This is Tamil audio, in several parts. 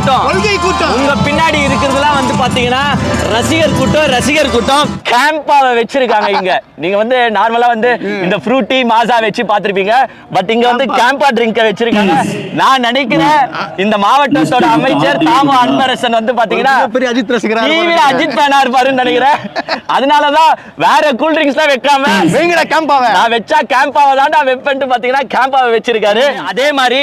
கூட்டம். கொள்கை கூட்டம். உங்க பின்னாடி இருக்கிறதுலாம் வந்து பாத்தீங்கன்னா ரசிகர் கூட்டம் ரசிகர் கூட்டம். கேம்பாவை வச்சிருக்காங்க இங்க. நீங்க வந்து நார்மலா வந்து இந்த ஃப்ரூட்டி மாசா வச்சு பாத்திருப்பீங்க பட் இங்க வந்து கேம்பா ட்ரிங்க வச்சிருக்காங்க. நான் நினைக்கிறேன் இந்த மாவட்டத்தோட அமைச்சர் தாமோ அன்பரசன் வந்து பாத்தீங்கன்னா பெரிய அஜித் ரசிகரா டிவில அஜித் ஃபேனா இருப்பாருன்னு நினைக்கிறேன். அதனாலதான் வேற கூல் ட்ரிங்க்ஸ் தான் வைக்காம வேங்கடா கேம்பாவ நான் வச்சா கேம்பாவை தான்டா வைப்பேன்ட்டு பாத்தீங்கன்னா கேம்பாவை வச்சிருக்காரு. அதே மாதிரி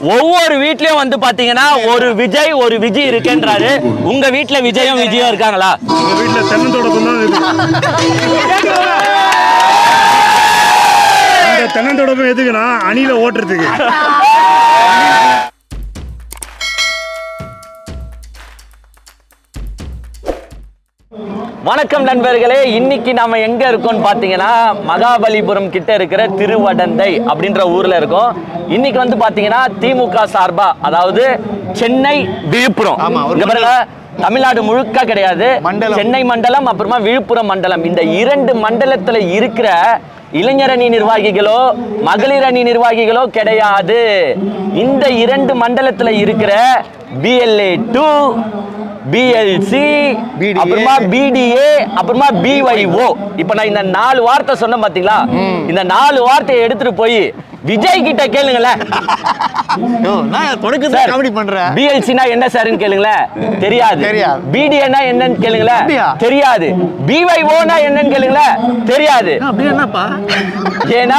ஒவ்வொரு வீட்லயும் வந்து பாத்தீங்கன்னா ஒரு விஜய் ஒரு விஜய் இருக்குன்றாரு. உங்க வீட்ல விஜயும் விஜயும் இருக்காங்களா? எங்க வீட்டுல தென்னந்தோட்டத்தும் தான் இருக்கு. இந்த தென்னந்தோட்டமும் எதுக்குன்னா அணில ஓட்டுறதுக்கு. வணக்கம் நண்பர்களே இன்னைக்கு நாம எங்க இருக்கோம்னு பாத்தீங்கன்னா மகாபலிபுரம் கிட்ட இருக்கிற திருவடந்தை அப்படின்ற ஊர்ல இருக்கோம். இன்னைக்கு வந்து பாத்தீங்கன்னா திமுக சார்பா அதாவது சென்னை விழுப்புரம். பாருங்க தமிழ்நாடு முழுக்க கிடையாது. சென்னை மண்டலம் அப்புறமா விழுப்புரம் மண்டலம். இந்த இரண்டு மண்டலத்துல இருக்கிற இளைஞரணி நிர்வாகிகளோ மகளிர் அணி நிர்வாகிகளோ கிடையாது. இந்த இரண்டு மண்டலத்துல இருக்கிற பிஎல்ஏ டூ பிஎல்சி. அப்புறமா பிடிஏ அப்புறமா பிஒய்ஓ இப்போ நான் இந்த நாலு வார்த்தை சொன்னேன் பாத்தீங்களா? இந்த நாலு வார்த்தையை எடுத்துட்டு போய் விஜய் கிட்ட கேளுங்களேன் நான் தொடக்கத்துல சார், காமெடி பண்றேன். பிஎல்சினா என்ன சார்னு கேளுங்களேன் தெரியாது. தெரியாது. பிடிஏனா என்னன்னு கேளுங்களேன்? தெரியாது. பிஒய்ஓனா என்னன்னு கேளுங்களேன் தெரியாது. என்னப்பா? ஏன்னா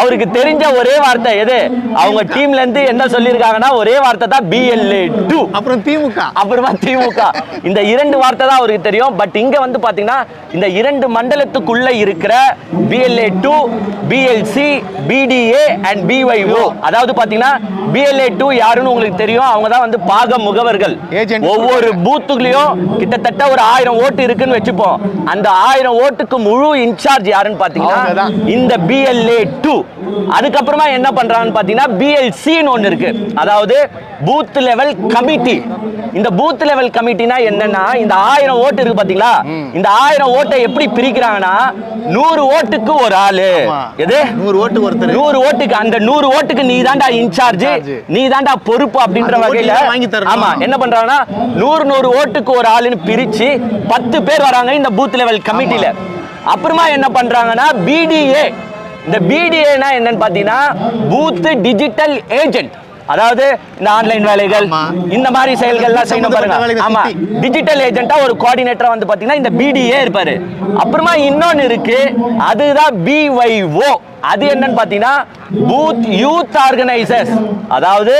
அவருக்கு தெரிஞ்ச ஒரே வார்த்தை எது? அவங்க டீம்ல இருந்து என்ன சொல்லியிருக்காங்கன்னா ஒரே வார்த்தை தான் பிஎல்ஏ டூ அப்புறம் திமுக. அப்புறமா திமுக. இந்த இரண்டு வார்த்தை தான் அவருக்கு தெரியும். பட் இங்க வந்து பாத்தீங்கன்னா இந்த இரண்டு மண்டலத்துக்குள்ள இருக்கிற BLA two BLC BDA and BYO அதாவது பாத்தீங்கன்னா பிஎல்ஏ டூ யாருன்னு உங்களுக்கு தெரியும். அவங்க தான் வந்து பாக முகவர்கள். ஒவ்வொரு பூத்துக்குள்ளயும் கிட்டத்தட்ட ஒரு ஆயிரம் ஓட்டு இருக்குன்னு வச்சுப்போம். அந்த ஆயிரம் ஓட்டுக்கு முழு இன்சார்ஜ் யாருன்னு பாத்தீங்கன்னா அவங்கதான். இந்த பிஎல்ஏ டூ அதுக்கப்புறமா என்ன பண்றாங்கன்னு பாத்தீங்கன்னா பிஎல்சின்னு ஒன்னு இருக்கு. அதாவது பூத் லெவல் கமிட்டி இந்த பூத் லெவல் கமிட்டினா என்னன்னா இந்த ஆயிரம் ஓட்டு இருக்கு பாத்தீங்களா? இந்த ஆயிரம் ஓட்டை எப்படி பிரிக்கிறாங்கன்னா நூறு ஓட்டுக்கு ஒரு ஆளு. எது? நூறு ஓட்டு ஒருத்தர். நூறு ஓட்டுக்கு அந்த நூறு ஓட்டுக்கு நீ தாண்டா இன்சார்ஜ். நீ தாண்டா பொறுப்பு அப்படின்ற வகையில வாங்கி தரணும். ஆமா என்ன பண்றாங்கன்னா நூறு நூறு ஓட்டுக்கு ஒரு ஆளுன்னு பிரிச்சு பத்து பேர் வராங்க இந்த பூத் லெவல் கமிட்டில அப்புறமா என்ன பண்றாங்கன்னா பிடிஏ இந்த பிடிஏனா என்னன்னு பாத்தீங்கன்னா பூத் டிஜிட்டல் ஏஜென்ட் அதாவது இந்த ஆன்லைன் வேலைகள். இந்த மாதிரி செயல்கள்லாம் செய்யணும் பாருங்க. ஆமா. டிஜிட்டல் ஏஜென்ட்டா ஒரு கோஆர்டினேட்டரா வந்து பாத்தீங்கன்னா இந்த பிடிஏ இருப்பாரு. அப்புறமா இன்னொன்னு இருக்கு. அதுதான் பிஒய்ஓ அது என்னன்னு பாத்தீங்கன்னா பூத் யூத் ஆர்கனைசர்ஸ் அதாவது.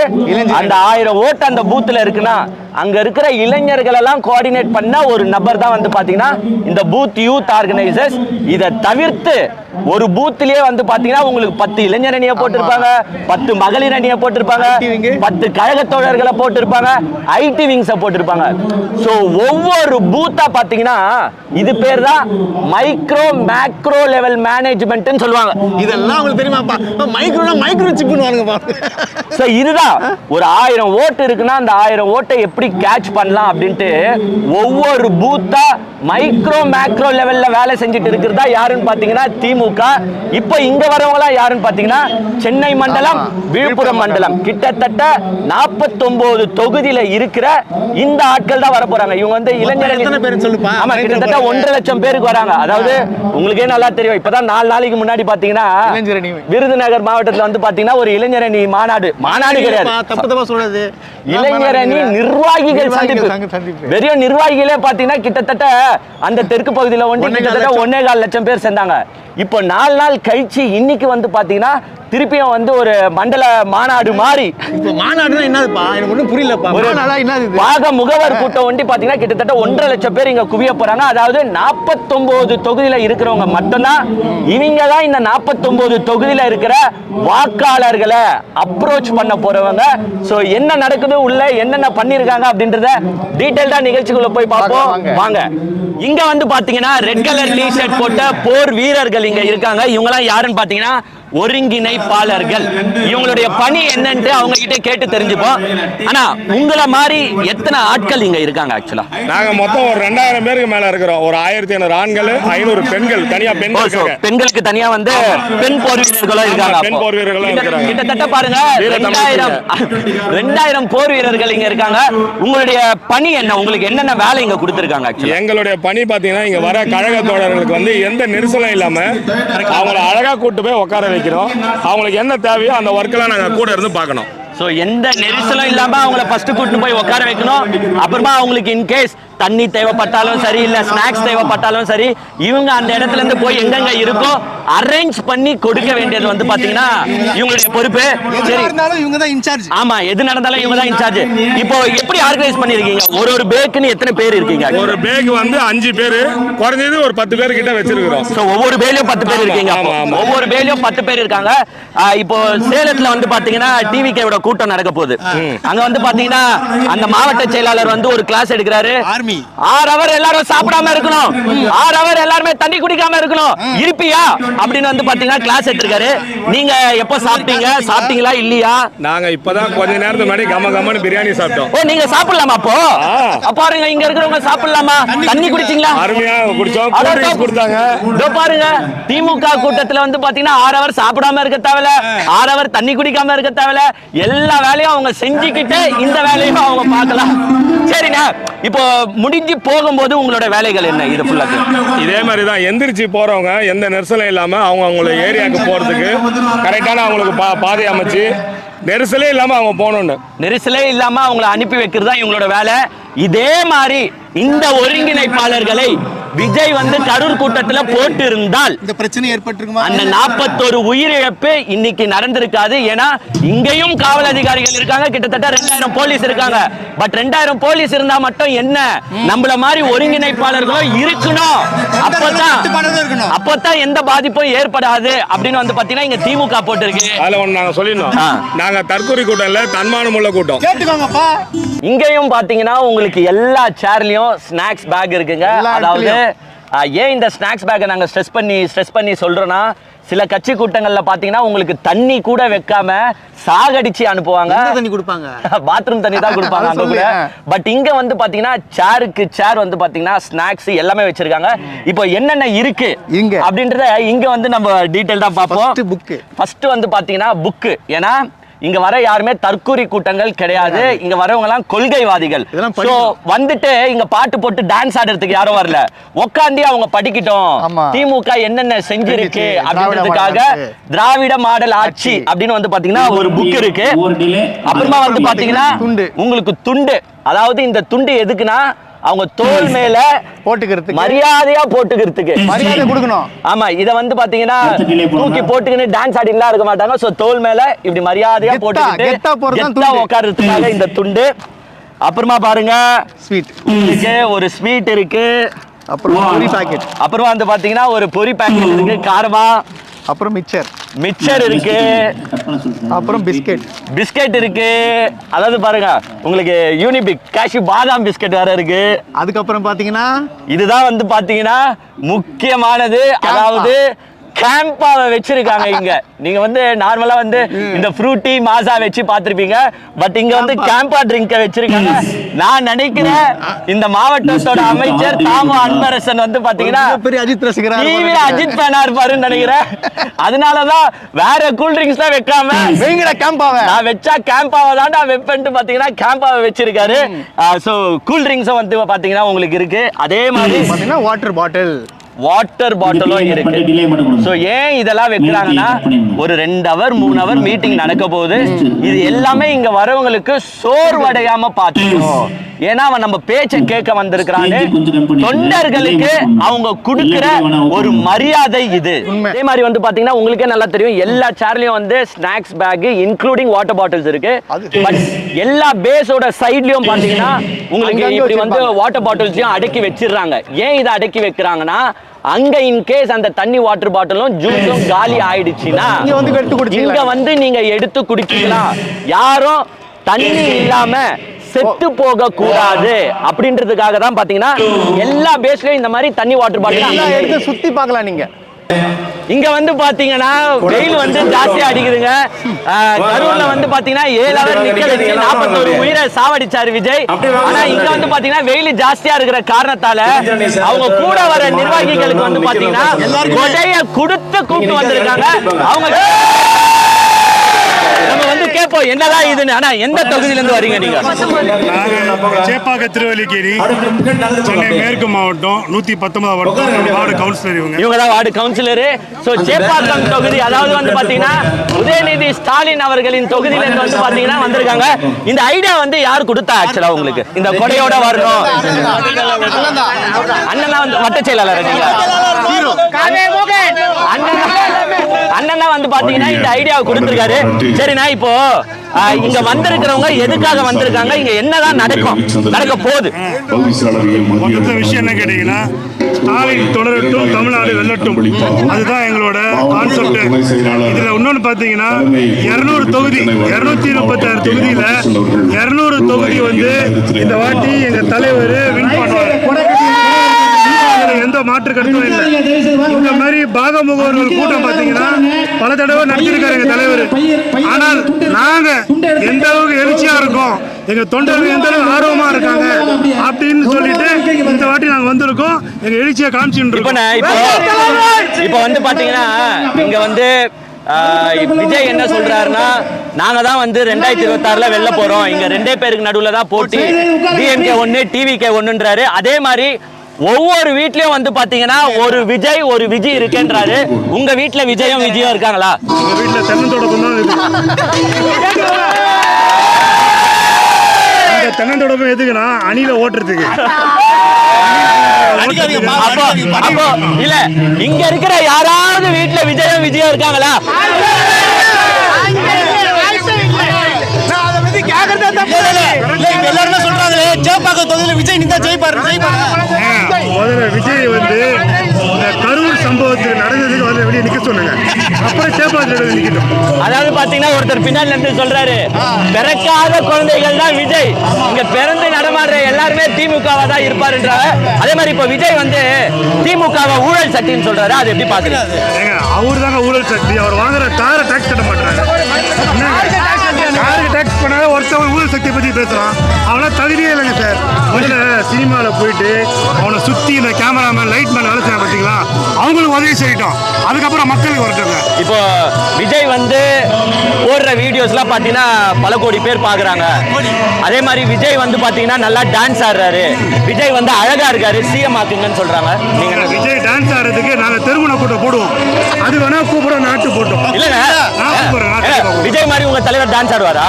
அந்த ஆயிரம் ஓட்டு அந்த பூத்துல இருக்குன்னா அங்க இருக்கிற இளைஞர்கள் எல்லாம் கோஆர்டினேட் பண்ண ஒரு நபர் தான் வந்து பாத்தீங்கன்னா இந்த பூத் யூத் ஆர்கனைசர்ஸ் இதை தவிர்த்து ஒரு பூத்திலேயே வந்து பாத்தீங்கன்னா உங்களுக்கு பத்து இளைஞர் அணியை போட்டிருப்பாங்க பத்து மகளிர் அணியை போட்டிருப்பாங்க. பத்து கழக தோழர்களை போட்டிருப்பாங்க ஐடி விங்ஸை போட்டிருப்பாங்க. ஸோ ஒவ்வொரு பூத்தா பாத்தீங்கன்னா இது பேர் தான் மைக்ரோ மேக்ரோ லெவல் மேனேஜ்மெண்ட்னு சொல்லுவாங்க. இதெல்லாம் உங்களுக்கு தெரியுமாப்பா? மைக்ரோனா மைக்ரோ சிப்னு வாங்குப்பா ஸோ இதுதான் ஒரு ஆயிரம் ஓட்டு இருக்குன்னா அந்த ஆயிரம் ஓட்டை எப்படி கேட்ச் பண்ணலாம் அப்படின்ட்டு ஒவ்வொரு பூத்தா மைக்ரோ மேக்ரோ லெவல்ல வேலை செஞ்சுட்டு இருக்கிறதா யாருன்னு பாத்தீங்கன்னா திமுக. இப்போ இங்க வரவங்களாம் யாருன்னு பாத்தீங்கன்னா சென்னை மண்டலம். விழுப்புரம் மண்டலம். கிட்டத்தட்ட 49 தொகுதியில இருக்கிற இந்த ஆட்கள் தான் வர போறாங்க இவங்க வந்து இளைஞர் எத்தனை பேருன்னு சொல்லுப்பா. ஆமா கிட்டத்தட்ட. ஒன்றரை லட்சம் பேருக்கு வராங்க. அதாவது உங்களுக்கே நல்லா தெரியும். இப்பதான் நாலு நாளைக்கு முன்னாடி பாத்தீங்கன்னா இளைஞர் அணி. விருதுநகர் மாவட்டத்துல வந்து பாத்தீங்கன்னா ஒரு இளைஞரணி மாநாடு மாநாடு கிடையாது தப்பு தப்பா சொல்றது இளைஞரணி நிர்வாகிகள் சந்திப்பு. வெறிய நிர்வாகிகளே பாத்தீங்கன்னா கிட்டத்தட்ட அந்த தெற்கு பகுதியில கால் கிட்டத்தட்ட. ஒன்னே கால் லட்சம் பேர் சேர்ந்தாங்க இப்போ நாலு நாள் கழிச்சு இன்னைக்கு வந்து பாத்தீங்கன்னா திருப்பியும் வந்து ஒரு மண்டல மாநாடு மாதிரி இப்போ மாநாடுனா என்னதுப்பா? எனக்கு ஒன்றும் புரியலப்பா. என்னது? பாக முகவர் கூட்டம் ஒண்டி பாத்தீங்கன்னா கிட்டத்தட்ட ஒன்றரை லட்சம் பேர் இங்க குவிய போறாங்க. அதாவது 49 தொகுதியில இருக்கிறவங்க மட்டும்தான் இவங்க தான் இந்த 49 தொகுதியில இருக்கிற வாக்காளர்களை அப்ரோச் பண்ண போறவங்க. சோ என்ன நடக்குது உள்ள? என்னென்ன பண்ணிருக்காங்க அப்படின்றத டீடைல்டா நிகழ்ச்சிக்குள்ள போய் பார்ப்போம். வாங்க, வாங்க. இங்க வந்து பாத்தீங்கன்னா ரெட் கலர் டி ஷர்ட் போட்ட போர் வீரர்கள் இங்க இருக்காங்க. இவங்க எல்லாம் யாருன்னு பாத்தீங்கன்னா ஒருங்கிணைப்பாளர்கள். இவங்களுடைய பணி என்னன்ட்டு அவங்க கிட்ட கேட்டு தெரிஞ்சுப்போம். ஆனா உங்களை மாதிரி எத்தனை ஆட்கள் இங்க இருக்காங்க ஆக்சுவலா நாங்க மொத்தம் ஒரு ரெண்டாயிரம் பேருக்கு மேல இருக்கிறோம். ஒரு ஆயிரத்தி ஐநூறு ஆண்கள் ஐநூறு பெண்கள் தனியா பெண்கள் பெண்களுக்கு தனியா வந்து பெண் போர் வீரர்களும் இருக்காங்க பெண். போர் வீரர்களும் இருக்கிறாங்க. கிட்டத்தட்ட பாருங்க ரெண்டாயிரம் ரெண்டாயிரம் போர் வீரர்கள் இங்க இருக்காங்க. உங்களுடைய பணி என்ன? உங்களுக்கு என்னென்ன வேலை இங்க கொடுத்துருக்காங்க எங்களுடைய பணி பாத்தீங்கன்னா இங்க வர கழக தோழர்களுக்கு வந்து எந்த நெரிசலும் இல்லாம அவங்கள அழகா கூட்டு போய் உட்கார வைக்கிறோம் அவங்களுக்கு என்ன தேவையோ அந்த ஒர்க்கெல்லாம் நாங்கள் கூட இருந்து பார்க்கணும். சோ எந்த நெரிசலும் இல்லாம அவங்கள ஃபர்ஸ்ட் கூட்டிட்டு போய் உட்கார வைக்கணும். அப்புறமா அவங்களுக்கு இன் கேஸ் தண்ணி தேவைப்பட்டாலும் சரி இல்ல ஸ்நாக்ஸ் தேவைப்பட்டாலும் சரி இவங்க அந்த இடத்துல இருந்து போய் எங்கெங்க இருக்கோ அரேஞ்ச் பண்ணி கொடுக்க வேண்டியது வந்து பாத்தீங்கன்னா இவங்களுடைய பொறுப்பு. சரி. இருந்தாலும் இவங்க தான் இன்சார்ஜ் ஆமா எது நடந்தாலும் இவங்க தான் இன்சார்ஜ் இப்போ எப்படி ஆர்கனைஸ் பண்ணிருக்கீங்க ஒரு ஒரு பேக்குன்னு எத்தனை பேர் இருக்கீங்க? ஒரு பேக் வந்து அஞ்சு பேரு குறைஞ்சது ஒரு பத்து பேர் கிட்ட வச்சிருக்கிறோம். So, ஒவ்வொரு பேலையும் பத்து பேர் இருக்கீங்க. ஒவ்வொரு பேலையும் பத்து பேர் இருக்காங்க. இப்போ சேலத்துல வந்து பாத்தீங்கன்னா டிவிகேவோட கூட்டம் நடக்க போகுது. அங்க வந்து பாத்தீங்கன்னா அந்த மாவட்ட செயலாளர் வந்து ஒரு கிளாஸ் எடுக்கிறாரு. ஆர்மி ஆறு அவர் எல்லாரும் சாப்பிடாம இருக்கணும். ஆறு அவர் எல்லாருமே தண்ணி குடிக்காம இருக்கணும். இருப்பியா? அப்படின்னு வந்து பாத்தீங்கன்னா கிளாஸ் எடுத்திருக்காரு. நீங்க எப்போ சாப்பிட்டீங்க? சாப்பிட்டீங்களா? இல்லையா? நாங்க இப்பதான் கொஞ்ச நேரத்துக்கு முன்னாடி கம கமன்னு பிரியாணி சாப்பிட்டோம். ஓ நீங்க சாப்பிடலாமா அப்போ? பாருங்க இங்க இருக்கிறவங்க சாப்பிடலாமா? தண்ணி குடிச்சீங்களா? அருமையா குடிச்சோம். கொடுத்தாங்க. இதோ பாருங்க திமுக கூட்டத்துல வந்து பாத்தீங்கன்னா ஆறு அவர் சாப்பிடாம இருக்க தேவையில்ல. ஆறு அவர் தண்ணி குடிக்காம இருக்க தேவையில்ல. எல்லா வேலையும் அவங்க செஞ்சுக்கிட்டு இந்த வேலையும் அவங்க பார்க்கலாம். சரிண்ணா. இப்போ முடிஞ்சு போகும்போது உங்களோட வேலைகள் என்ன? இது ஃபுல்லாக இதே மாதிரி தான் எந்திரிச்சு போறவங்க எந்த நெரிசலும் இல்லாம அவங்க அவங்களோட ஏரியாவுக்கு போறதுக்கு கரெக்டான அவங்களுக்கு பா பாதை அமைச்சு நெரிசலே இல்லாம அவங்க போகணும்னு. நெரிசலே இல்லாம அவங்கள அனுப்பி வைக்கிறது தான் இவங்களோட வேலை. இதே மாதிரி இந்த ஒருங்கிணைப்பாளர்களை விஜய் வந்து கரூர் கூட்டத்துல போட்டு இருந்தால் இந்த பிரச்சனை ஏற்பட்டிருக்குமா? அந்த நாற்பத்தொரு உயிரிழப்பு இன்னைக்கு நடந்திருக்காது. ஏன்னா இங்கேயும் காவல் அதிகாரிகள் இருக்காங்க. கிட்டத்தட்ட ரெண்டாயிரம் போலீஸ் இருக்காங்க. பட் ரெண்டாயிரம் போலீஸ் இருந்தா மட்டும் என்ன? நம்மள மாதிரி ஒருங்கிணைப்பாளர்களும் இருக்கணும். அப்பதான். அப்பதான் எந்த பாதிப்பும் ஏற்படாது அப்படின்னு வந்து பாத்தீங்கன்னா இங்க திமுக போட்டிருக்கு. அதுல ஒண்ணு நாங்க சொல்லிடணும். நாங்க தற்கொலை கூட்டம் இல்ல தன்மானம் உள்ள கூட்டம். கேட்டுக்கோங்கப்பா. இங்கேயும் பாத்தீங்கன்னா உங்களுக்கு எல்லா சேர்லயும் ஸ்நாக்ஸ் பேக் இருக்குங்க. அதாவது ஏன் இந்த ஸ்நாக்ஸ் பேக்கை நாங்க ஸ்ட்ரெஸ் பண்ணி ஸ்ட்ரெஸ் பண்ணி சொல்றோம்னா சில கட்சி கூட்டங்கள்ல பாத்தீங்கன்னா உங்களுக்கு தண்ணி கூட வைக்காம சாகடிச்சு அனுப்புவாங்க. தண்ணி கொடுப்பாங்க? பாத்ரூம் தண்ணி தான் கொடுப்பாங்க அங்க கூட. பட் இங்க வந்து பாத்தீங்கன்னா சேருக்கு சேர் வந்து பாத்தீங்கன்னா ஸ்நாக்ஸ் எல்லாமே வச்சிருக்காங்க. இப்போ என்னென்ன இருக்கு? இங்க. அப்படின்றத இங்க வந்து நம்ம டீடைல்டா பார்ப்போம் First book. ஃபர்ஸ்ட் வந்து பாத்தீங்கன்னா புக்கு ஏன்னா இங்க வர யாருமே தற்கூரி கூட்டங்கள் கிடையாது இங்க வரவங்க எல்லாம் கொள்கைவாதிகள் சோ. வந்துட்டு இங்க பாட்டு போட்டு டான்ஸ் ஆடுறதுக்கு யாரும் வரல உக்காண்டி அவங்க படிக்கட்டும். திமுக என்னென்ன செஞ்சிருக்கு. அப்படின்றதுக்காக திராவிட மாடல் ஆட்சி. அப்படின்னு வந்து பாத்தீங்கன்னா ஒரு புக் இருக்கு அப்புறமா வந்து பாத்தீங்கன்னா துண்டு. உங்களுக்கு துண்டு அதாவது இந்த துண்டு எதுக்குன்னா அவங்க தோல் மேல போட்டுக்கிறதுக்கு மரியாதையா போட்டுக்கிறதுக்கு. மரியாதை கொடுக்கணும். ஆமா இத வந்து பாத்தீங்கன்னா. தூக்கி போட்டுக்கின்னு டான்ஸ் ஆடிலாம் இருக்க மாட்டாங்க. சோ தோல் மேல இப்படி மரியாதையா போட்டுக்கிட்டு துண்டு. உட்கார்றதுக்காக இந்த துண்டு. அப்புறமா பாருங்க. ஸ்வீட் இருக்கு ஒரு ஸ்வீட் இருக்கு. அப்புறம் பொரி பாக்கெட் அப்புறமா வந்து பாத்தீங்கன்னா ஒரு பொரி பேக்கெட் இருக்கு. காரமா. அப்புறம் மிக்சர் மிக்சர் இருக்கு. அப்புறம் பிஸ்கெட். பிஸ்கெட் இருக்கு. அதாவது பாருங்க உங்களுக்கு யூனிபிக் கேஷ்யூ பாதாம் பிஸ்கெட் வேற இருக்கு. அதுக்கப்புறம் பாத்தீங்கன்னா? இதுதான் வந்து பாத்தீங்கன்னா முக்கியமானது. அதாவது கேம்பாவை வச்சிருக்காங்க இங்க. நீங்க வந்து நார்மலா வந்து இந்த ஃப்ரூட்டி மாசா வச்சு பார்த்திருப்பீங்க. பட் இங்க வந்து கேம்பா ட்ரிங்க வச்சிருக்காங்க. நான் நினைக்கிறேன் இந்த மாவட்டத்தோட அமைச்சர் தாமோ அன்பரசன் வந்து பாத்தீங்கன்னா பெரிய அஜித் ரசிகரா டிவில அஜித் ஃபேனா இருப்பாருன்னு நினைக்கிறேன். அதனாலதான் வேற கூல் ட்ரிங்க்ஸ் தான் வைக்காம வெங்கட கேம்பாவ நான் வச்சா கேம்பாவை தான் நான் வைப்பேன்ட்டு பாத்தீங்கன்னா கேம்பாவை வச்சிருக்காரு. சோ கூல் ட்ரிங்க்ஸும் வந்து பாத்தீங்கன்னா உங்களுக்கு இருக்கு. அதே மாதிரி பாத்தீங்கன்னா வாட்டர் பாட்டில் வாட்டர் பாட்டிலும் இருக்கு. சோ ஏன் இதெல்லாம் வைக்கிறாங்கன்னா ஒரு ரெண்டு அவர் மூணு அவர் மீட்டிங் நடக்க போகுது. இது எல்லாமே இங்க வரவங்களுக்கு சோர்வடையாம பார்த்துக்கணும். ஏன்னா அவன் நம்ம பேச்சை கேட்க வந்திருக்கிறான்னு தொண்டர்களுக்கு அவங்க கொடுக்கிற ஒரு மரியாதை இது. அதே மாதிரி வந்து பாத்தீங்கன்னா உங்களுக்கே நல்லா தெரியும். எல்லா சேர்லயும் வந்து snacks pack including water bottles இருக்கு. அது- பட் எல்லா பேஸோட சைட்லயும் பாத்தீங்கன்னா உங்களுக்கு இப்படி வந்து. வாட்டர் பாட்டில்ஸையும் அடக்கி வச்சிடுறாங்க. ஏன் இதை அடக்கி வைக்கிறாங்கன்னா அங்க இன் கேஸ் அந்த தண்ணி வாட்டர் பாட்டிலும் ஜூஸும் காலி ஆயிடுச்சுன்னா இங்க வந்து எடுத்து குடிச்சிக்கலாம். இங்க வந்து நீங்க எடுத்து குடிக்கலாம் யாரும் தண்ணி இல்லாம செத்து போக கூடாது அப்படின்றதுக்காக தான் பாத்தீங்கன்னா எல்லா பேஸ்லயும் இந்த மாதிரி தண்ணி வாட்டர் பாட்டில் எடுத்து சுத்தி பார்க்கலாம் நீங்க. இங்க வந்து பாத்தீங்கன்னா வெயில் வந்து ஜாஸ்தியா அடிக்குதுங்க. கரூர்ல வந்து பாத்தீங்கன்னா ஏழு அவர் நிக்க வச்சு நாற்பத்தோரு உயிரை சாவடிச்சாரு விஜய். ஆனா இங்க வந்து பாத்தீங்கன்னா வெயில் ஜாஸ்தியா இருக்கிற காரணத்தால அவங்க கூட வர நிர்வாகிகளுக்கு வந்து பாத்தீங்கன்னா கொடையை கொடுத்து கூப்பிட்டு வந்திருக்காங்க. அவங்க நம்ம வந்து கேட்போம் என்னதான் இதுன்னு? ஆனா எந்த தொகுதியில இருந்து வரீங்க நீங்க? சேப்பாக்க திருவல்லிக்கேணி சென்னை மேற்கு மாவட்டம் நூற்றி பத்தொன்பதாம் வட்டம் வார்டு கவுன்சிலர் இவங்க. இவங்க தான் வார்டு கவுன்சிலரு. ஸோ சேப்பாக்கம் தொகுதி அதாவது வந்து பாத்தீங்கன்னா உதயநிதி ஸ்டாலின் அவர்களின் தொகுதியில இருந்து வந்து பாத்தீங்கன்னா வந்திருக்காங்க. இந்த ஐடியா வந்து யார் கொடுத்தா ஆக்சுவலா உங்களுக்கு? இந்த கொடையோட வரணும். அண்ணன் வந்து வட்ட செயலாளர் அண்ணன் தான் வந்து பாத்தீங்கன்னா இந்த ஐடியாவை கொடுத்திருக்காரு. சரிண்ணா இப்போ இங்க வந்திருக்கிறவங்க எதுக்காக வந்திருக்காங்க? இங்க என்னதான் நடக்கும்? நடக்க போகுது. மொத்த விஷயம் என்ன கேட்டீங்கன்னா ஸ்டாலின் தொடரட்டும் தமிழ்நாடு வெல்லட்டும். அதுதான் எங்களோட கான்செப்ட் இதுல இன்னொன்னு பாத்தீங்கன்னா இருநூறு தொகுதி இருநூத்தி முப்பத்தாறு தொகுதியில இருநூறு தொகுதி வந்து இந்த வாட்டி எங்க தலைவர் வின் பண்ணுவார். மாற்று கருத்தும் இல்லை. இந்த மாதிரி பாகமுகவர்கள் கூட்டம் பாத்தீங்கன்னா பல தடவை நடத்திருக்காரு எங்க தலைவர். ஆனால் நாங்க எந்த அளவுக்கு எழுச்சியா இருக்கோம் எங்க தொண்டர்கள் எந்த அளவுக்கு ஆர்வமா இருக்காங்க அப்படின்னு சொல்லிட்டு இந்த வாட்டி நாங்க வந்திருக்கோம். எங்க எழுச்சியை காமிச்சுட்டு இருக்கோம் நான் இப்போ இப்போ வந்து பாத்தீங்கன்னா இங்க வந்து விஜய் என்ன சொல்றாருன்னா நாங்க தான் வந்து ரெண்டாயிரத்தி இருபத்தாறுல வெளில போறோம். இங்க ரெண்டே பேருக்கு நடுவுல தான் போட்டி. டிஎம்கே ஒன்னு டிவிகே ஒன்னுன்றாரு. அதே மாதிரி ஒவ்வொரு வீட்லயும் வந்து பாத்தீங்கன்னா ஒரு விஜய் ஒரு விஜய் இருக்கேன்றாரு. உங்க வீட்ல விஜயும் விஜயும் இருக்காங்களா? எங்க வீட்டுல தென்னந்தோடப்பம் தான் இருக்கு. இந்த தென்னந்தோடப்பம் எதுக்குன்னா அணில ஓட்டுறதுக்கு. அப்போ. அப்போ இல்ல இங்க இருக்கிற யாராவது வீட்ல விஜயும் விஜயும் இருக்காங்களா? எல்லாருமே சொல்றாங்களே சேப்பாக்கம் தொகுதியில விஜய் நின்றா ஜெயிப்பாரு ஜெயிப்பாரு. முதல்ல விஜய் வந்து இந்த கரூர் சம்பவத்துக்கு நடந்ததுக்கு வந்து வெளியே நிக்க சொன்னாங்க அப்புறம் சேப்பாத்துல நிக்கட்டும். அதாவது பாத்தீங்கன்னா ஒருத்தர் பின்னாடி இருந்து சொல்றாரு. பிறக்காத குழந்தைகள் தான் விஜய். இங்க பிறந்து நடமாடுற எல்லாருமே திமுகவா தான் இருப்பாருன்றாங்க. அதே மாதிரி இப்போ விஜய் வந்து திமுகவை ஊழல் சட்டின்னு சொல்றாரு. அது எப்படி ஏங்க அவர் தாங்க ஊழல் சக்தி அவர் வாங்குற காரை டாக்ஸ் கட்ட மாட்டாங்க காருக்கு டாக்ஸ் பண்ணாத ஒருத்தவன் ஊழல் சக்தியை பத்தி பேசுறான். அவனா தகுதியே இல்லைங்க சார் சினிமாவில் போயிட்டு அவனை சுத்தி இந்த கேமராமேன் லைட் மேன் வேலை செய்ய பார்த்தீங்களா அவங்களுக்கு உதவி செய்யட்டும். அதுக்கப்புறம் மக்களுக்கு வரட்டுங்க. இப்போ விஜய் வந்து போடுற வீடியோஸ்லாம் பார்த்தீங்கன்னா பல கோடி பேர் பார்க்குறாங்க அதே மாதிரி விஜய் வந்து பார்த்தீங்கன்னா நல்லா டான்ஸ் ஆடுறாரு. விஜய் வந்து அழகா இருக்காரு. சிஎம் ஆக்குங்கன்னு சொல்றாங்க. நீங்க என்ன விஜய் டான்ஸ் ஆடுறதுக்கு நாங்க தெருமுனை கூட்டம் போடுவோம். அது வேணா கூப்பிடுறோம் நாட்டு போட்டோம். இல்லைங்க. விஜய் மாதிரி உங்க தலைவர் டான்ஸ் ஆடுவாரா?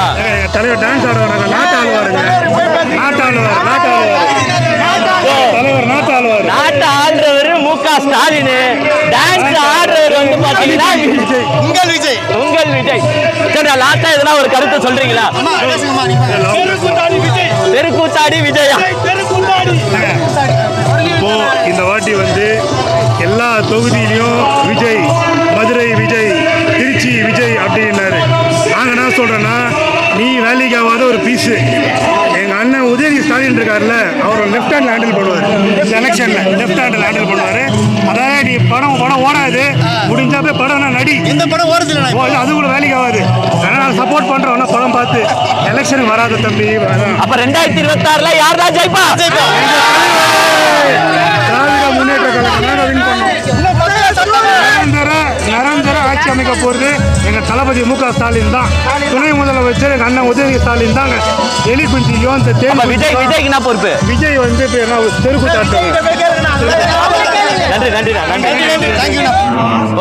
தலைவர் டான்ஸ் ஆடுவாங்க நாட்டு ஆளுவாருங்க நாட்டு ஆளுவார் நாட்டு தலைவர் நாட்டு ஆடுறவர் மு க ஸ்டாலின். டான்ஸ் ஆடுறவர் வந்து பாத்தீங்கன்னா விஜய். உங்கள் விஜய். உங்கள் விஜய். சரி லாஸ்டா எதனா ஒரு கருத்தை சொல்றீங்களா? தெருக்கூத்தாடி விஜயா. இப்போ இந்த வாட்டி வந்து எல்லா தொகுதியிலையும் விஜய் மதுரை விஜய் திருச்சி விஜய் அப்படின்னாரு. நாங்க என்ன சொல்றோன்னா நீ வேலைக்கு ஆகாத ஒரு பீஸு அண்ணன் உதயநிதி ஸ்டாலின் இருக்காருல்ல அவர் லெஃப்ட் ஹேண்டில் ஹேண்டில் பண்ணுவார் இந்த எலெக்ஷன்ல லெஃப்ட் ஹேண்டில் ஹேண்டில் பண்ணுவார் அதாவது நீ படம் படம் ஓடாது. முடிஞ்சா போய் படம்னா நடி. எந்த படம் ஓடுறது இல்லை அது கூட வேலைக்கு ஆகாது. ஆனால் நான் சப்போர்ட் பண்றோம் ஆனா படம் பார்த்து. எலெக்ஷனுக்கு வராத தம்பி அப்ப ரெண்டாயிரத்தி இருபத்தி ஆறுல யார் தான் ஜெயிப்பா. நிரந்தர ஆட்சி அமைக்க போறது எங்க தளபதி மு க ஸ்டாலின் தான் துணை முதலமைச்சர் எங்க அண்ணன் உதயநிதி ஸ்டாலின் தாங்க எலி குஞ்சியும் இந்த அப்ப விஜய் விஜய்க்கு என்ன பொறுப்பு விஜய் வந்து இப்ப என்ன தெருக்கூத்தாட்டுங்க நன்றி நன்றி நன்றி. தேங்க்யூண்ணா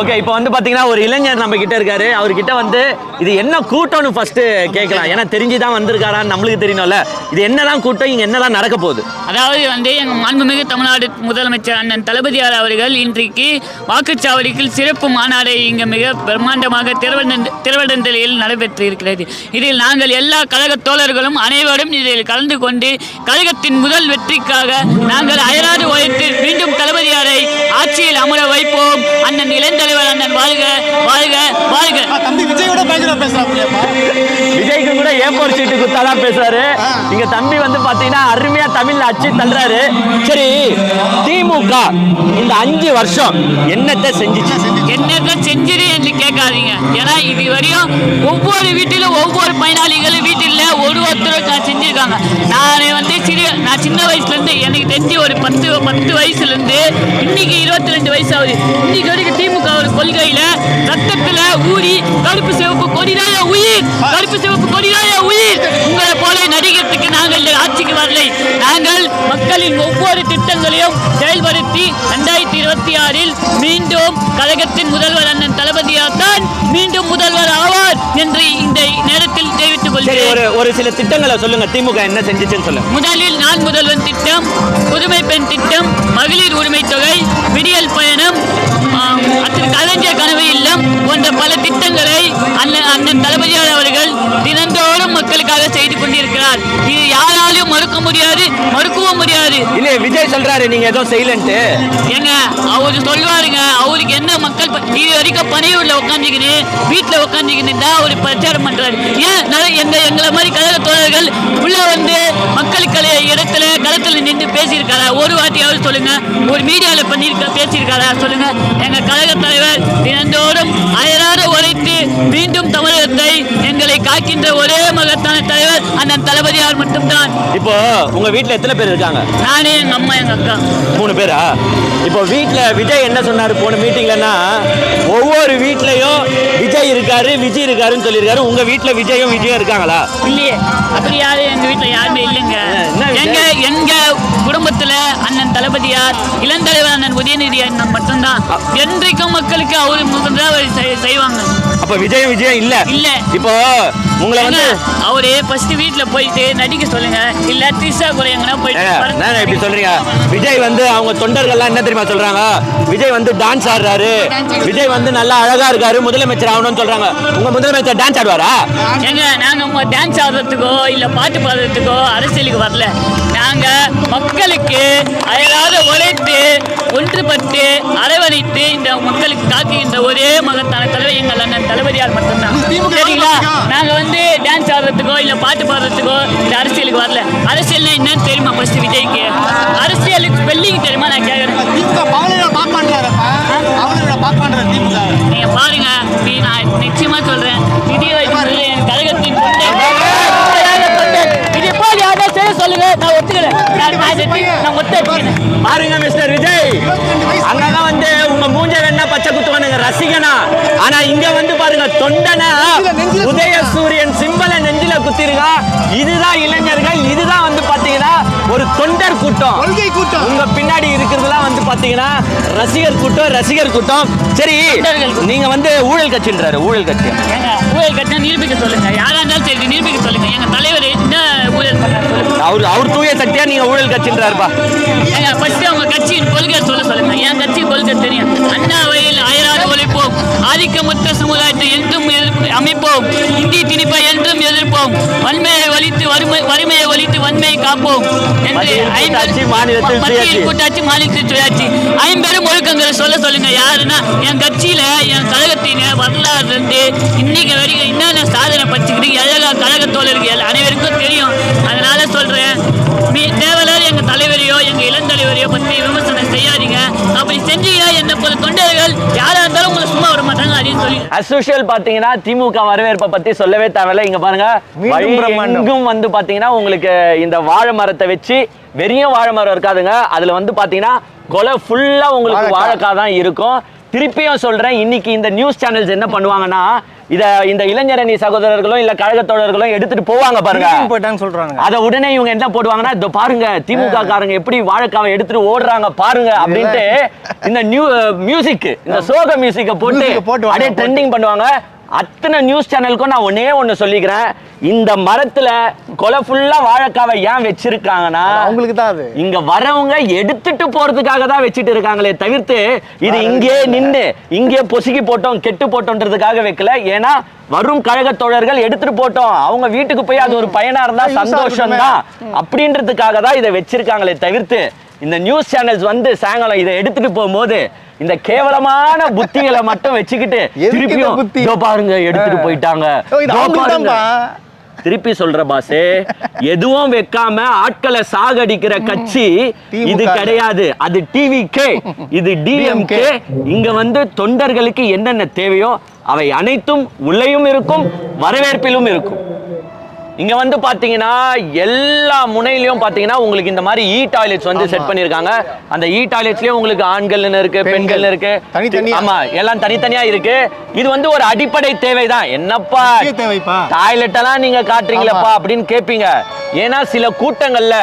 ஓகே இப்போ வந்து பாத்தீங்கன்னா ஒரு இளைஞர் நம்ம கிட்ட இருக்காரு. அவர்கிட்ட வந்து இது என்ன கூட்டம்னு ஃபர்ஸ்ட் கேட்கலாம். ஏன்னா தெரிஞ்சு தான் வந்திருக்காரான்னு நம்மளுக்கு தெரியணும்ல. இது என்னதான் கூட்டம் இங்க என்னதான் நடக்க போகுது? அதாவது வந்து எங்கள் மாண்புமிகு தமிழ்நாடு முதலமைச்சர் அண்ணன் தளபதியார் அவர்கள் இன்றைக்கு வாக்குச்சாவடியில் சிறப்பு மாநாடை இங்கே மிக பிரம்மாண்டமாக திருவண்ண திருவண்ணந்தலையில் நடைபெற்று இருக்கிறது இதில் நாங்கள் எல்லா கழக தோழர்களும் அனைவரும் இதில் கலந்து கொண்டு கழகத்தின் முதல் வெற்றிக்காக நாங்கள் அயராது உழைத்து மீண்டும் தளபதியாரை ஆட்சியில் அமர வைப்போம். அண்ணன் இளந்தலைவர் அண்ணன் வாழ்க வாழ்க வாழ்க. தம்பி விஜயோட பயங்கர பேசுறாப்லையாப்பா விஜய்க்கு கூட ஏப்போர் சீட்டு குத்தாதான் பேசுறாரு இங்க தம்பி வந்து பாத்தீங்கன்னா அருமையா தமிழ்ல அச்சு தள்ளுறாரு. சரி திமுக இந்த அஞ்சு வருஷம் என்னத்தை செஞ்சுச்சு? என்னத்தை நினைக்காதீங்க ஏன்னா இது வரையும் ஒவ்வொரு வீட்டிலும் ஒவ்வொரு பயனாளிகளும் வீட்டில் ஒரு ஒருத்தர் செஞ்சிருக்காங்க. நான் வந்து சிறு நான் சின்ன வயசுல இருந்து எனக்கு தெரிஞ்சு ஒரு பத்து பத்து வயசுல இருந்து இன்னைக்கு இருபத்தி ரெண்டு வயசு ஆகுது இன்னைக்கு வரைக்கும் திமுக ஒரு கொள்கையில ரத்தத்துல ஊறி கருப்பு சிவப்பு கொடிதாய உயிர் கருப்பு சிவப்பு கொடிதாய உயிர். உங்களை போல நடிகத்துக்கு நாங்கள் ஆட்சிக்கு வரலை. நாங்கள் மக்களின் ஒவ்வொரு திட்டங்களையும் செயல்படுத்தி ரெண்டாயிரத்தி இருபத்தி ஆறில் மீண்டும் கழகத்தின் முதல்வர் அண்ணன் தளபதியார் தான் மீண்டும் முதல்வர் ஆவார் என்று இந்த நேரத்தில் தெரிவித்துக் கொள்கிறேன். ஒரு ஒரு சில திட்டங்களை சொல்லுங்க. திமுக என்ன செஞ்சுச்சுன்னு சொல்லுங்க. முதலில் நான் முதல்வன் திட்டம் புதுமை பெண் திட்டம் மகளிர் உரிமை தொகை விடியல் பயணம் கலைஞர் கனவு இல்லம் போன்ற பல திட்டங்களை அண்ணன் அண்ணன் தளபதியார் அவர்கள் தினந்தோறும் மக்களுக்காக செய்து கொண்டிருக்கிறார். இது யாராலையும் மறுக்க முடியாது. மறுக்கவும் முடியாது இல்ல விஜய் சொல்றாரு நீங்க ஏதோ செய்யலன்ட்டு. ஏங்க அவரு சொல்லுவாருங்க அவருக்கு என்ன மக்கள் இது வரைக்கும் பனையூர்ல உட்காந்துக்கின்னு வீட்டுல உட்காந்துக்கின்னு தான் அவர் பிரச்சாரம் பண்றாரு. ஏன் எங்க எங்களை மாதிரி கழக தோழர்கள் உள்ள வந்து மக்களுக்கு இடத்துல களத்துல நின்று பேசியிருக்காரா? ஒரு வாட்டியாவது சொல்லுங்க. ஒரு மீடியால பண்ணிருக்க பேசியிருக்காரா? சொல்லுங்க. எங்க கழக தலைவர் தினந்தோறும் அயராத உழைத்து மீண்டும் தமிழகத்தை எங்களை காக்கின்ற ஒரே மகத்தான தலைவர் அண்ணன் தளபதியார் மட்டும்தான். இப்போ உங்க வீட்ல எத்தனை பேர் இருக்காங்க? நானே எங்க அம்மா எங்க அக்கா. மூணு பேரா? இப்போ வீட்ல விஜய் என்ன சொன்னாரு? போன மீட்டிங்லன்னா ஒவ்வொரு வீட்லயும் விஜய் இருக்காரு விஜய் இருக்காருன்னு சொல்லியிருக்காரு. உங்க வீட்ல விஜயும் விஜயும் இருக்காங்களா? இல்லையே. அப்படி யாரும் எங்க வீட்டுல யாருமே இல்லைங்க? எங்க எங்க குடும்பத்துல அண்ணன் தளபதியார் இளந்தலைவர் அண்ணன் உதயநிதி அண்ணன் மட்டும்தான். என்றைக்கும் மக்களுக்கு அவரு செய்- செய்வாங்க. அப்ப விஜயும் விஜயம் இல்ல. இல்ல. இப்போ உங்களை வந்து அவரு ஃபர்ஸ்ட் வீட்டுல போயிட்டு நடிக்க சொல்லுங்க. இல்ல திரிசா கூட எங்கன்னா போயிட்டு இப்படி சொல்றீங்க. விஜய் வந்து அவங்க தொண்டர்கள்லாம் என்ன தெரியுமா சொல்றாங்க? விஜய் வந்து டான்ஸ் ஆடுறாரு. விஜய் வந்து நல்லா அழகா இருக்காரு முதலமைச்சர் ஆகணும்னு சொல்றாங்க. உங்க முதலமைச்சர் டான்ஸ் ஆடுவாரா? ஏங்க நாங்க டான்ஸ் ஆடுறதுக்கோ இல்ல பாட்டு பாடுறதுக்கோ அரசியலுக்கு வரல. நாங்க மக்களுக்கு அயராத உழைத்து ஒன்றுபட்டு அரவணைத்து இந்த மக்களுக்கு காக்குகின்ற ஒரே மகத்தான எங்கள் அண்ணன் தளபதியார் மட்டும்தான். சரிங்களா? நாங்க வந்து டான்ஸ் ஆடுறதுக்கோ இல்ல பாட்டு பாடுறதுக்கோ இந்த அரசியலுக்கு வரல. அரசியல்னா என்னன்னு தெரியுமா ஃபர்ஸ்ட் விஜய்க்கு? அரசியலுக்கு ஸ்பெல்லிங் தெரியுமா நான் கேட்கறேன் நீங்க பாருங்க. நீ நான் நிச்சயமா சொல்றேன். வைத்து என் கழகத்தின் இது போல் செய்ய சொல்லுங்க. நான் ஒத்துக்கிறேன் நான் நான் இதை- நான் ஒத்து எடுத்துக்கிறேன் பாருங்க. மிஸ்டர் விஜய். அங்கதான் வந்து உங்க மூஞ்ச வேணா பச்சை குத்துவானுங்க ரசிகனா? ஆனா இங்க வந்து பாருங்க தொண்டனா? உதய சூரியன் சிம்பல நெஞ்சில குத்திருக்கா? இதுதான் இளைஞர்கள் இதுதான் வந்து பாத்தீங்கன்னா ஒரு தொண்டர் கூட்டம். கொள்கை கூட்டம். உங்க பின்னாடி இருக்கிறதுலாம் வந்து பாத்தீங்கன்னா ரசிகர் கூட்டம் ரசிகர் கூட்டம். சரி. நீங்க வந்து ஊழல் கட்சின்றாரு ஊழல் கட்சி. ஊழல் கட்டினா நிரூபிக்க சொல்லுங்க. யாரா இருந்தாலும் சரி நிரூபிக்க சொல்லுங்க. எங்க தலைவர் என்ன ஊழல் பண்ணாரு? அவர் அவர் தூய சக்தியா நீங்க ஊழல் கட்சின்றாருப்பா. ஃபர்ஸ்ட் அவங்க கட்சியின் கொள்கை சொல்ல சொல்லுங்க. என் கட்சி கொள்கை தெரியும். அண்ணா வழியில் அயராத உழைப்போம் ஆதிக்கமுற்ற சமுதாயத்தை என்றும் அமைப்போம். இந்தி திணிப்பை என்றும் எதிர்ப்போம். வன்மையை ஒழித்து வறுமை வறுமையை ஒழித்து வன்மையை காப்போம். என்று மத்தியில் கூட்டாட்சி, மாநிலத்தில் சுயாட்சி. ஐம்பெரும் ஒழுக்கங்களை சொல்ல சொல்லுங்க. யாருன்னா என் கட்சியில என் கழகத்தின் வரலாறு இருந்து இன்னைக்கு வரைக்கும் என்னென்ன சாதனை படிச்சுக்கிட்டு எல்லா கழக தோழர்கள் அனைவருக்கும் தெரியும். இளந்தலைவரையோ பத்தி விமர்சனம் செய்யாதீங்க. அப்படி செஞ்சீங்கன்னா என்ன போல தொண்டர்கள் யாரா இருந்தாலும் உங்களை சும்மா விட மாட்டாங்க அதையும் சொல்லி. அசோஷியல் பாத்தீங்கன்னா திமுக வரவேற்பை பத்தி சொல்லவே தேவையில்ல. இங்க பாருங்க எங்கும் வந்து பாத்தீங்கன்னா உங்களுக்கு இந்த வாழை மரத்தை வச்சு வெறியும் வாழை மரம் இருக்காதுங்க. அதுல வந்து பாத்தீங்கன்னா கொலை ஃபுல்லா உங்களுக்கு வாழைக்காய். தான் இருக்கும். திருப்பியும் சொல்றேன் இன்னைக்கு இந்த நியூஸ் சேனல்ஸ் என்ன பண்ணுவாங்கன்னா இத இந்த இளைஞரணி சகோதரர்களும் இல்ல கழக தோழர்களும் எடுத்துட்டு போவாங்க பாருங்க. போயிட்டான்னு சொல்றாங்க அத உடனே இவங்க என்ன போடுவாங்கன்னா இதோ பாருங்க திமுக காரங்க எப்படி வாழைக்காவை எடுத்துட்டு ஓடுறாங்க பாருங்க அப்படின்ட்டு இந்த நியூ மியூசிக் இந்த சோக மியூசிக்க போட்டு அப்படியே ட்ரெண்டிங் பண்ணுவாங்க. அத்தனை நியூஸ் சேனலுக்கும் நான் ஒன்னே ஒன்னு சொல்லிக்கிறேன். இந்த மரத்துல கொலை ஃபுல்லா வாழைக்காவை ஏன் வச்சிருக்காங்கன்னா அவங்களுக்கு தான் அது. இங்க வரவங்க எடுத்துட்டு போறதுக்காக தான் வச்சுட்டு இருக்காங்களே தவிர்த்து இது இங்கே நின்னு இங்கே பொசுக்கி போட்டோம் கெட்டு போட்டோன்றதுக்காக வைக்கல. ஏன்னா வரும் கழக தோழர்கள் எடுத்துட்டு போட்டோம். அவங்க வீட்டுக்கு போய் அது ஒரு பயனா இருந்தா Use ஆ சந்தோஷம் தான் அப்படின்றதுக்காக தான் இதை வச்சிருக்காங்களே தவிர்த்து இந்த நியூஸ் சேனல்ஸ் வந்து சாயங்காலம் இதை எடுத்துட்டு போகும்போது இந்த கேவலமான புத்திகளை மட்டும் வச்சுக்கிட்டு திருப்பியும் பாருங்க எடுத்துட்டு போயிட்டாங்க. திருப்பி சொல்ற பாசே எதுவும் வைக்காம ஆட்களை சாகடிக்கிற கட்சி இது கிடையாது. அது டிவிகே இது டிஎம்கே இங்க வந்து தொண்டர்களுக்கு என்னென்ன தேவையோ அவை அனைத்தும் உள்ளேயும் இருக்கும் வரவேற்பிலும் இருக்கும். இங்க வந்து பாத்தீங்கன்னா எல்லா முனையிலயும் பாத்தீங்கன்னா உங்களுக்கு இந்த மாதிரி இ டாய்லெட்ஸ் வந்து செட் பண்ணிருக்காங்க. அந்த இ டாய்லெட்ஸ்லயும் உங்களுக்கு ஆண்கள்னு இருக்கு பெண்கள். இருக்கு. தனித்தனியா. ஆமா எல்லாம் தனித்தனியா இருக்கு. இது வந்து ஒரு அடிப்படை தேவைதான். என்னப்பா? முக்கிய தேவைப்பா. டாய்லெட் எல்லாம் நீங்க காட்டுறீங்களப்பா அப்படின்னு கேப்பீங்க. ஏன்னா சில கூட்டங்கள்ல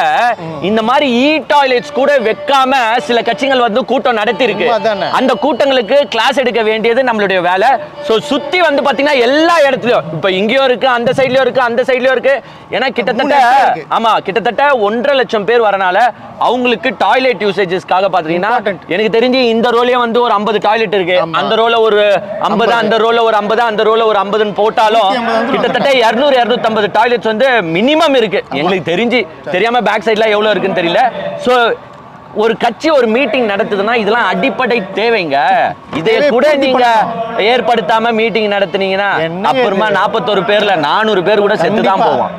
இந்த மாதிரி இ டாய்லெட்ஸ் கூட வைக்காம சில கட்சிகள் வந்து கூட்டம் நடத்தி இருக்கு. அந்த கூட்டங்களுக்கு கிளாஸ் எடுக்க வேண்டியது நம்மளுடைய வேலை. சோ சுத்தி வந்து பாத்தீங்கன்னா எல்லா இடத்துலயும் இப்ப இங்கேயும் இருக்கு அந்த சைட்லயும் இருக்கு அந்த சைட்லயும் இருக்கு. ஏன்னா கிட்டத்தட்ட இருக்கு. ஆமா கிட்டத்தட்ட ஒன்றரை லட்சம் பேர் வரனால அவங்களுக்கு டாய்லெட் யூசேஜஸ்க்காக பாத்தீங்கன்னா. எனக்கு தெரிஞ்சு இந்த ரோலயே வந்து ஒரு 50 டாய்லெட் இருக்கு. அந்த ரோல ஒரு 50 அந்த ரோல ஒரு 50 அந்த ரோல ஒரு 50 போட்டாலும் 150 வந்துரும். கிட்டத்தட்ட 200 250 டாய்லெட்ஸ் வந்து மினிமம் இருக்கு எங்களுக்கு தெரிஞ்சு தெரியாம பேக் சைடுல எவ்வளவு இருக்குன்னு தெரியல சோ ஒரு கட்சி ஒரு மீட்டிங் நடத்துதுன்னா இதெல்லாம் அடிப்படை தேவைங்க இதை கூட நீங்க. ஏற்படுத்தாம மீட்டிங் நடத்துனீங்கன்னா அப்புறமா? நாற்பத்தொரு பேர்ல நானூறு பேர் கூட செத்து தான். போவான்